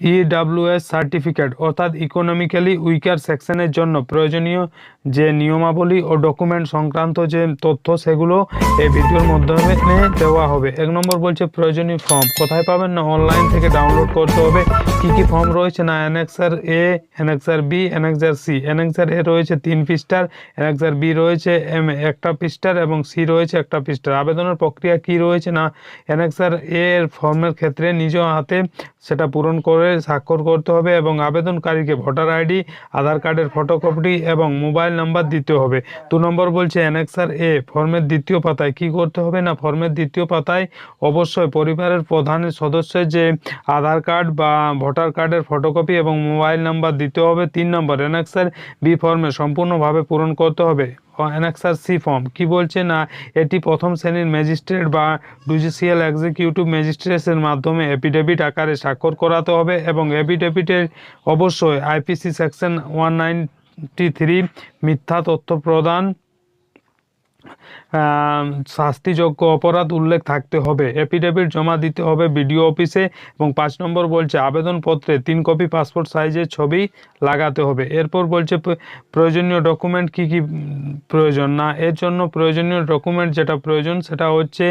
EWS certificate অর্থাৎ economically weaker সেকশনের জন্য প্রয়োজনীয় যে নিয়মাবলী ও ডকুমেন্ট সংক্রান্ত যে তথ্য, সেগুলো এই ভিডিওর মাধ্যমে দেওয়া হবে। এক নম্বর বলছে প্রয়োজনীয় ফর্ম কোথায় পাবেন না? অনলাইন থেকে ডাউনলোড করতে হবে। কি কি ফর্ম রয়েছে? না annexure A annexure B annexure C annexure A রয়েছে তিন পৃষ্ঠার অ্যানেক্সার বি রয়েছে এম, একটা পৃষ্ঠার এবং সি রয়েছে একটা পৃষ্ঠার। আবেদনের প্রক্রিয়া কি রয়েছে? না অ্যানেক্সার এ এর ফর্মের ক্ষেত্রে নিজ হাতে সেটা পূরণ করে স্বাক্ষর করতে হবে এবং আবেদনকারীকে ভোটার আইডি, আধার কার্ডের ফটোকপি এবং মোবাইল নাম্বার দিতে হবে। দু নম্বর বলছে, অ্যানেক্সার এ ফর্মের দ্বিতীয় পাতায় কি করতে হবে? না, ফর্মের দ্বিতীয় পাতায় অবশ্যই পরিবারের প্রধানের সদস্যের যে আধার কার্ড বা ভোটার কার্ডের ফটোকপি এবং মোবাইল নাম্বার দিতে হবে। তিন নম্বর, অ্যানেক্সার বি ফর্মে সম্পূর্ণভাবে পূরণ করতে হবে। Annexure C form. কি বলছে? না, এটি প্রথম শ্রেণির ম্যাজিস্ট্রেট বা জুডিশিয়াল এক্সিকিউটিভ ম্যাজিস্ট্রেটের মাধ্যমে এপিডেভিট আকারে স্বাক্ষর করাতে হবে এবং এপিডেভিটের অবশ্যই IPC section one ninety three মিথ্যা তথ্য প্রদান শাস্তিযোগ্য অপরাধ উল্লেখ থাকতে হবে। এপিডেভিট জমা দিতে হবে বিডিও অফিসে এবং পাঁচ নম্বর বলছে, আবেদনপত্রে তিন কপি পাসপোর্ট সাইজের ছবি লাগাতে হবে। এরপর বলছে প্রয়োজনীয় ডকুমেন্ট কি কি প্রয়োজন? না, এর জন্য প্রয়োজনীয় ডকুমেন্ট যেটা প্রয়োজন সেটা হচ্ছে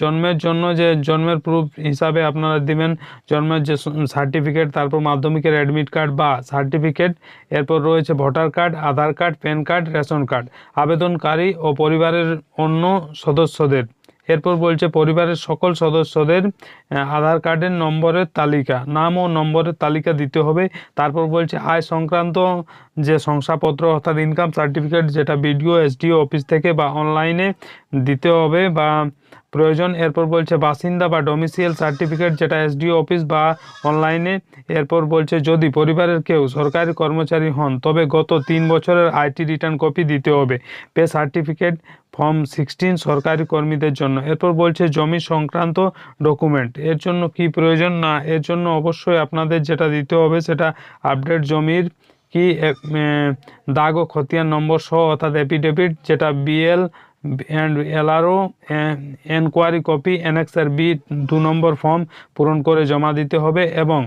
জন্মের জন্য যে জন্মের প্রুফ হিসাবে আপনারা দিবেন, জন্মের যে সার্টিফিকেট তারপর মাধ্যমিকের অ্যাডমিট কার্ড বা সার্টিফিকেট এরপর রয়েছে voter card Aadhaar card PAN card ration card আবেদনকারী ও পরিবারের অন্য সদস্যদের। এরপর বলছে, পরিবারের সকল সদস্যদের আধার কার্ডের নম্বরের তালিকা, নাম ও নম্বরের তালিকা দিতে হবে। তারপর বলছে, আয় সংক্রান্ত যে শংসাপত্র অর্থাৎ ইনকাম সার্টিফিকেট যেটা বিডিও, এসডিও অফিস থেকে বা অনলাইনে দিতে হবে বা প্রয়োজন। এরপর বলছে, বাসিন্দা বা ডোমিসিয়াল সার্টিফিকেট যেটা এসডিও অফিস বা অনলাইনে এরপর বলছে, যদি পরিবারের কেউ সরকারি কর্মচারী হন, তবে গত তিন বছরের আইটি রিটার্ন কপি দিতে হবে। পে সার্টিফিকেট ফর্ম সিক্সটিন সরকারি কর্মীদের জন্য। এরপর বলছে, জমি সংক্রান্ত ডকুমেন্ট এর জন্য কি প্রয়োজন? না, এর জন্য অবশ্যই আপনাদের যেটা দিতে হবে, সেটা আপডেট জমির কি দাগ ও খতিয়ান নম্বর সহ অর্থাৎ এপিডেভিট যেটা BL and LRO enquiry copy annexure B দু নম্বর ফর্ম পূরণ করে জমা দিতে হবে এবং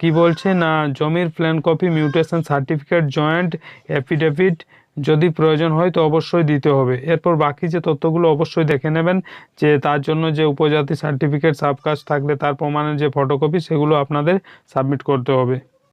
কি বলছে না, জমির plan copy mutation certificate joint affidavit যদি প্রয়োজন হয় তো অবশ্যই দিতে হবে। এরপর বাকি যে তথ্যগুলো অবশ্যই দেখে নেবেন যে তার জন্য যে উপজাতি সার্টিফিকেট সাবকাস্ট থাকলে তার প্রমাণের যে ফটোকপি সেগুলো আপনাদের সাবমিট করতে হবে।